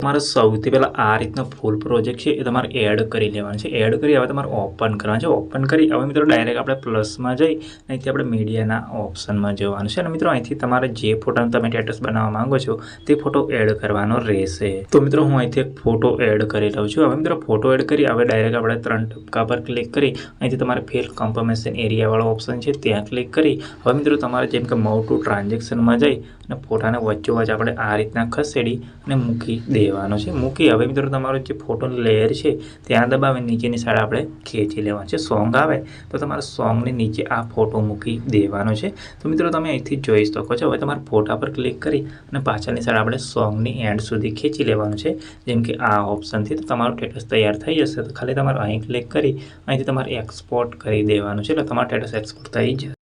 તમારે સૌથી પહેલાં આ રીતનો ફૂલ પ્રોજેક્ટ છે એ તમારે એડ કરી લેવાનું છે. એડ કરી હવે તમારે ઓપન કરવાનું છે. ઓપન કરી હવે મિત્રો ડાયરેક્ટ આપણે પ્લસમાં જઈ અહીંથી આપણે મીડિયાના ઓપ્શનમાં જવાનું છે. અને મિત્રો અહીંથી તમારે જે ફોટાનું તમે સ્ટેટસ બનાવવા માંગો છો તે ફોટો એડ કરવાનો રહેશે. તો મિત્રો હું અહીંથી એક ફોટો એડ કરી લઉં છું. હવે મિત્રો ફોટો એડ કરી હવે ડાયરેક્ટ આપણે ત્રણ ટપકા પર ક્લિક કરી અહીંથી તમારે ફેલ કન્ફર્મેશન એરિયાવાળો ઓપ્શન છે ત્યાં ક્લિક કરી હવે મિત્રો તમારે જેમ કે મવ ટુ ટ્રાન્ઝેક્શનમાં જઈ અને ફોટાને વચ્ચોવચ્ચ આપણે આ રીતના ખસેડી અને મૂકી દેવાનો છે. મૂકી, હવે મિત્રો તમારો જે ફોટોની લેયર છે, ત્યાં દબાવીને નીચેની સાઈડ આપણે ખેંચી લેવાનું છે. સોંગ આવે, તો તમારે સોંગની નીચે આ ફોટો મૂકી દેવાનો છે. તો મિત્રો તમે અહીંથી જોઈ શકો છો. હવે તમારા ફોટા પર ક્લિક કરી અને પાછળની સાઈડ આપણે સોંગની એન્ડ સુધી ખેંચી લેવાનું છે. જેમ કે આ ઓપ્શનથી તો તમારું સ્ટેટસ તૈયાર થઈ જશે. તો ખાલી તમારે અહીં ક્લિક કરી, અહીંથી તમારે એક્સપોર્ટ કરી દેવાનું છે. એટલે તમારું સ્ટેટસ એક્સપોર્ટ થઈ જશે.